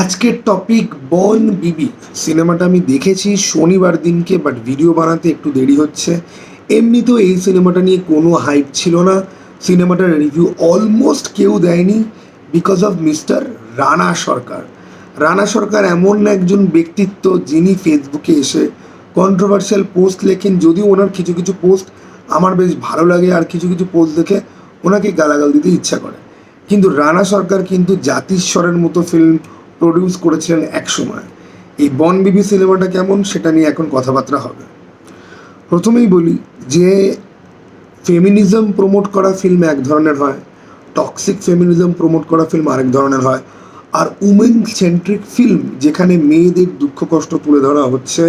আজকের টপিক বন বিবি। সিনেমাটা আমি দেখেছি, শনিবার দিনকে বাট ভিডিও বানাতে একটু দেরি হচ্ছে। এমনিতেও এই সিনেমাটা নিয়ে কোনো হাইপ ছিল না। সিনেমাটার রিভিউ অলমোস্ট কেউ দেয়নি because of mister Rana Sarkar. Rana Sarkar এমন একজন ব্যক্তিত্ব যিনি ফেসবুকে এসে কন্ট্রোভার্সিয়াল পোস্ট লেখেন। যদিও ওনার কিছু কিছু পোস্ট আমার বেশ ভালো লাগে, আর কিছু কিছু পোস্ট দেখে ওনাকে গালাগাল দিতে ইচ্ছা করে। কিন্তু রানা সরকার কিন্তু জাতিস্বরের মতো ফিল্ম প্রডিউস করেছিলেন এক সময় এই বন বিবি সিনেমাটা কেমন সেটা নিয়ে এখন কথাবার্তা হবে। প্রথমেই বলি যে ফেমিনিজম প্রমোট করা ফিল্ম এক ধরনের হয় টক্সিক ফেমিনিজম প্রমোট করা ফিল্ম আরেক ধরনের হয়, আর উমেন সেন্ট্রিক ফিল্ম যেখানে মেয়েদের দুঃখ, কষ্ট তুলে ধরা হচ্ছে,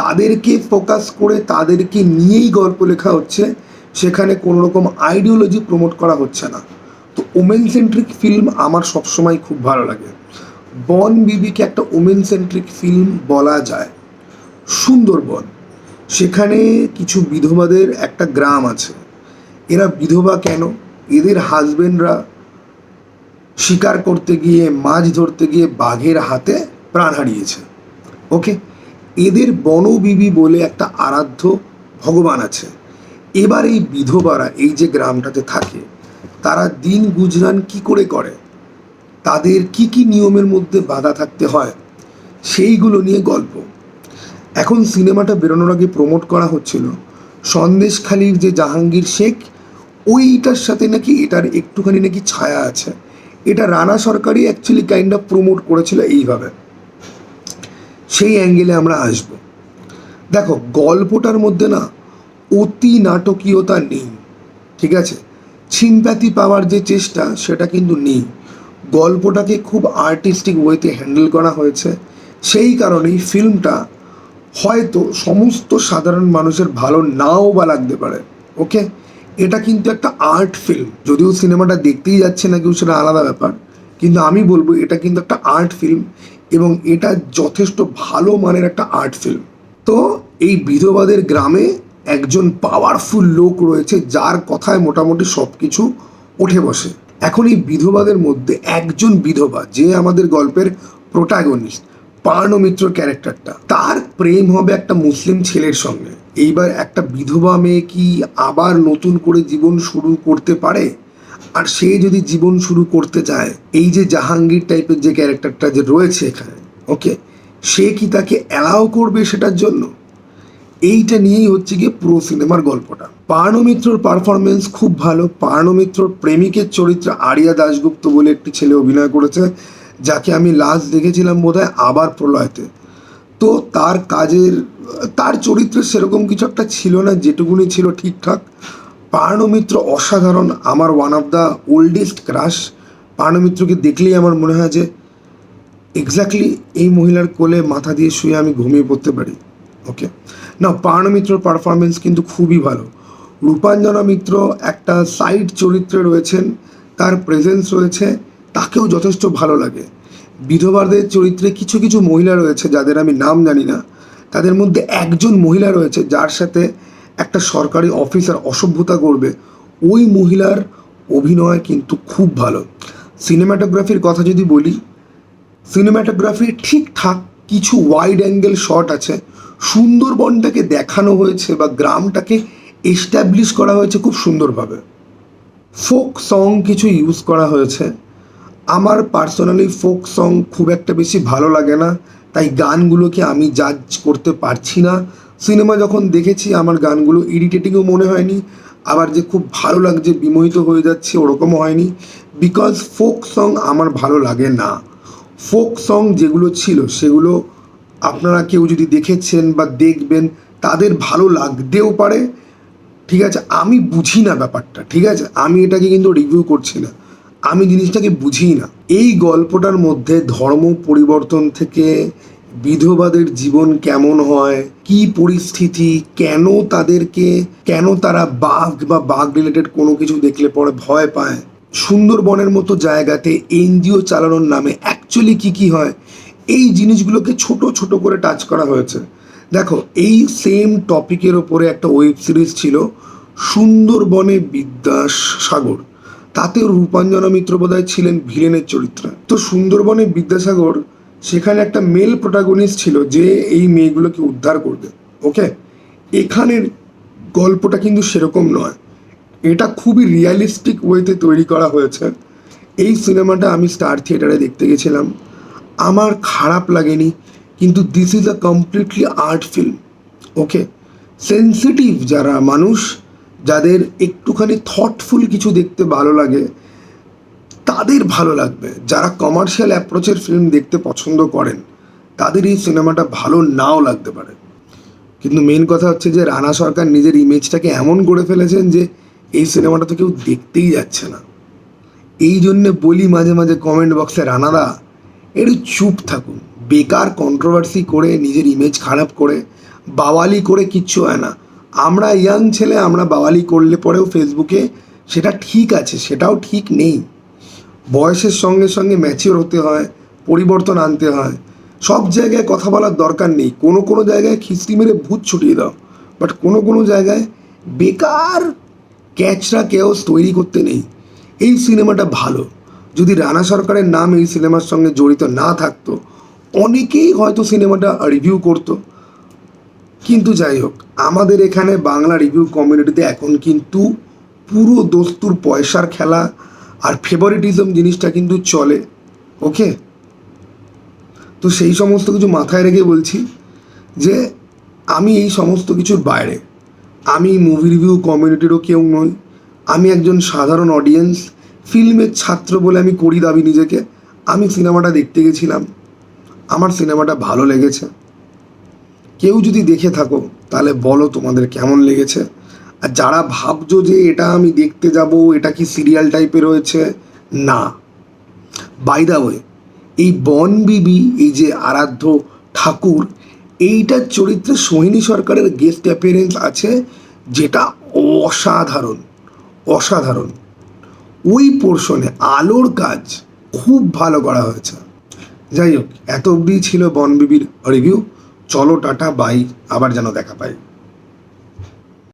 তাদেরকে ফোকাস করে তাদেরকে নিয়েই গল্প লেখা হচ্ছে, সেখানে কোনো রকম আইডিওলজি প্রমোট করা হচ্ছে না। তো ওমেন সেন্ট্রিক ফিল্ম আমার সবসময় খুব ভালো লাগে। বন বিবিকে একটা ওমেন সেন্ট্রিক ফিল্ম বলা যায়। সুন্দরবন সেখানে কিছু বিধবাদের একটা গ্রাম আছে। এরা বিধবা কেন? এদের হাজবেন্ডরা শিকার করতে গিয়ে, মাছ ধরতে গিয়ে বাঘের হাতে প্রাণ হারিয়েছে। ওকে এদের বনবিবি বলে একটা আরাধ্য ভগবান আছে। এবার এই বিধবারা এই যে গ্রামটাতে থাকে, তারা দিন গুজরান কি করে করে? তাদের কি কি নিয়মের মধ্যে বাধা থাকতে হয়, সেইগুলো নিয়ে গল্প। এখন সিনেমাটা বেরোনোর আগে প্রমোট করা হচ্ছিল, সন্দেশখালির যে জাহাঙ্গীর শেখ, ওইটার সাথে নাকি এটার একটুখানি নাকি ছায়া আছে। এটা রানা সরকারই অ্যাকচুয়ালি কাইন্ড অফ প্রমোট করেছিল এইভাবে। সেই অ্যাঙ্গেলে আমরা আসব। দেখো, গল্পটার মধ্যে না অতি নাটকীয়তা নেই, ঠিক আছে? ছিনতাতি পাওয়ার যে চেষ্টা, সেটা কিন্তু নেই। গল্পটাকে খুব আর্টিস্টিক ওয়েতে হ্যান্ডেল করা হয়েছে। সেই কারণেই ফিল্মটা হয়তো সমস্ত সাধারণ মানুষের ভালো নাও বা লাগতে পারে ওকে এটা কিন্তু একটা আর্ট ফিল্ম যদিও সিনেমাটা দেখতেই যাচ্ছে না কেউ, সেটা আলাদা ব্যাপার। কিন্তু আমি বলব, এটা কিন্তু একটা আর্ট ফিল্ম এবং এটা যথেষ্ট ভালো মানের একটা আর্ট ফিল্ম তো এই বিধবাদের গ্রামে একজন পাওয়ারফুল লোক রয়েছে, যার কথায় মোটামুটি সব কিছু উঠে বসে। এখন এই বিধবাদের মধ্যে একজন বিধবা, যে আমাদের গল্পের প্রোটাগনিস্ট পার্ণ মিত্র ক্যারেক্টারটা, তার প্রেম হবে একটা মুসলিম ছেলের সঙ্গে। এইবার একটা বিধবা মেয়ে কি আবার নতুন করে জীবন শুরু করতে পারে? আর সে যদি জীবন শুরু করতে চায়, এই যে জাহাঙ্গীর টাইপের যে ক্যারেক্টারটা যে রয়েছে এখানে ওকে সে কি তাকে অ্যালাউ করবে সেটার জন্য? এইটা নিয়েই হচ্ছে গিয়ে পুরো সিনেমার গল্পটা। পার্ণমিত্রর পারফরমেন্স খুব ভালো। পার্ণমিত্রর প্রেমিকের চরিত্রে আরিয়া দাশগুপ্ত বলে একটি ছেলে অভিনয় করেছে, যাকে আমি লাস্ট দেখেছিলাম বোধহয় আবার প্রলয়তে। তো তার কাজের, তার চরিত্রে সেরকম কিছু একটা ছিল না, যেটুকুনি ছিল ঠিকঠাক। পার্ণমিত্র অসাধারণ, আমার one of the oldest crush পার্ণমিত্রকে দেখলেই আমার মনে হয় যে এক্স্যাক্টলি এই মহিলার কোলে মাথা দিয়ে শুয়ে আমি ঘুমিয়ে পড়তে পারি। ওকে না পার্ণ মিত্রর পারফরমেন্স কিন্তু খুবই ভালো। রূপাঞ্জনা মিত্র একটা সাইড চরিত্রে রয়েছেন, তার প্রেজেন্স রয়েছে, তাকেও যথেষ্ট ভালো লাগে। বিধবাদের চরিত্রে কিছু কিছু মহিলা রয়েছে, যাদের আমি নাম জানি না। তাদের মধ্যে একজন মহিলা রয়েছে, যার সাথে একটা সরকারি অফিসার অসভ্যতা করবে ওই মহিলার অভিনয় কিন্তু খুব ভালো। সিনেমাটোগ্রাফির কথা যদি বলি সিনেমাটোগ্রাফি ঠিকঠাক কিছু ওয়াইড অ্যাঙ্গেল শট আছে। সুন্দরবনটাকে দেখানো হয়েছে বা গ্রামটাকে এস্টাবলিশ করা হয়েছে খুব সুন্দরভাবে। ফোক সং কিছু ইউজ করা হয়েছে। আমার পার্সোনালি ফোক সং খুব একটা বেশি ভালো লাগে না, তাই গানগুলোকে আমি জাজ করতে পারছি না। সিনেমা যখন দেখেছি, আমার গানগুলো ইরিটেটিংও মনে হয়নি, আবার যে খুব ভালো লাগছে, বিমোহিত হয়ে যাচ্ছে, ওরকমও হয়নি। বিকজ ফোক সং আমার ভালো লাগে না। ফোক সং যেগুলো ছিল, সেগুলো আপনারা কেউ যদি দেখেছেন বা দেখবেন, তাদের ভালো লাগতেও পারে। ঠিক আছে, আমি বুঝি না ব্যাপারটা, ঠিক আছে? আমি এটাকে কিন্তু রিভিউ করছি না। আমি জিনিসটাকে বুঝি না। এই গল্পটার মধ্যে ধর্ম পরিবর্তন থেকে বিধবাদের জীবন কেমন হয়, কি পরিস্থিতি, কেন তাদেরকে, কেন তারা বাঘ বা বাঘ রিলেটেড কোনো কিছু দেখলে পরে ভয় পায়, সুন্দরবনের মতো জায়গাতে এনজিও চালানোর নামে অ্যাকচুয়ালি কি কি হয়? এই জিনিসগুলোকে ছোট ছোট করে টাচ করা হয়েছে। দেখো, এই সেম টপিকের ওপরে একটা ওয়েব সিরিজ ছিল, সুন্দরবনে বিদ্যাসাগর। তাতেও রূপাঞ্জনা মিত্র বোধহয় ছিলেন ভিলেনের চরিত্রে। তো সুন্দরবনে বিদ্যাসাগর, সেখানে একটা মেল প্রোটাগনিস্ট ছিল যে এই মেয়েগুলোকে উদ্ধার করবে ওকে এখানের গল্পটা কিন্তু সেরকম নয়। এটা খুবই রিয়ালিস্টিক ওয়েতে তৈরি করা হয়েছে। এই সিনেমাটা আমি স্টার থিয়েটারে দেখতে গেছিলাম। আমার খারাপ লাগেনি, কিন্তু this is a completely art film okay sensitive যারা মানুষ, যাদের একটুখানি থটফুল কিছু দেখতে ভালো লাগে, তাদের ভালো লাগবে। যারা কমার্শিয়াল অ্যাপ্রোচের ফিল্ম দেখতে পছন্দ করেন, তাদের এই সিনেমাটা ভালো নাও লাগতে পারে। কিন্তু মেন কথা হচ্ছে যে রানা সরকার নিজের ইমেজটাকে এমন করে ফেলেছেন যে এই সিনেমাটা তো কেউ দেখতেই যাচ্ছে না। এই জন্যে বলি মাঝে মাঝে কমেন্ট বক্সে রানাদা, একটু চুপ থাকুন। বেকার কন্ট্রোভার্সি করে, নিজের ইমেজ খারাপ করে, বাওয়ালি করে কিচ্ছু হয় না। আমরা ইয়াং ছেলে, আমরা বাওয়ালি করলে পরেও ফেসবুকে সেটা ঠিক আছে, সেটাও ঠিক নেই। বয়সের সঙ্গে সঙ্গে ম্যাচিওর হতে হয়, পরিবর্তন আনতে হয়। সব জায়গায় কথা বলার দরকার নেই। কোনো কোনো জায়গায় খিস্তি মেরে ভূত ছুটিয়ে দাও। বাট কোনো কোনো জায়গায় বেকার ক্যাচরা কেউ তৈরি করতে নেই। এই সিনেমাটা ভালো। যদি রানা সরকারের নাম এই সিনেমার সঙ্গে জড়িত না থাকতো, অনেকেই হয়তো সিনেমাটা রিভিউ করতো। কিন্তু যাই হোক, আমাদের এখানে বাংলা রিভিউ কমিউনিটিতে এখন কিন্তু পুরো দস্তুর পয়সার খেলা আর ফেভারিটিজম জিনিসটা কিন্তু চলে ওকে তো সেই সমস্ত কিছু মাথায় রেখে বলছি যে, আমি এই সমস্ত কিছুর বাইরে। আমি মুভি রিভিউ কমিউনিটিরও কেউ নই। আমি একজন সাধারণ অডিয়েন্স ফিল্মের ছাত্র বলে আমি করি দাবি নিজেকে, আমি সিনেমাটা দেখতে গেছিলাম। আমার সিনেমাটা ভালো লেগেছে। কেউ যদি দেখে থাকো, তাহলে বলো তোমাদের কেমন লেগেছে। আর যারা ভাবছ যে এটা আমি দেখতে যাব, এটা কি সিরিয়াল টাইপের রয়েছে, না। বাই দা ওয়ে এই বন বিবি, এই যে আরাধ্য ঠাকুর, এইটার চরিত্রে সোহিনী সরকারের গেস্ট অ্যাপিয়ারেন্স আছে, যেটা অসাধারণ। অসাধারণ। ওই পোর্শনে আলোর কাজ খুব ভালো করা হয়েছে। যাই হোক, এত অবধি ছিল বনবিবির রিভিউ চলো টাটা বাই আবার যেন দেখা পাই।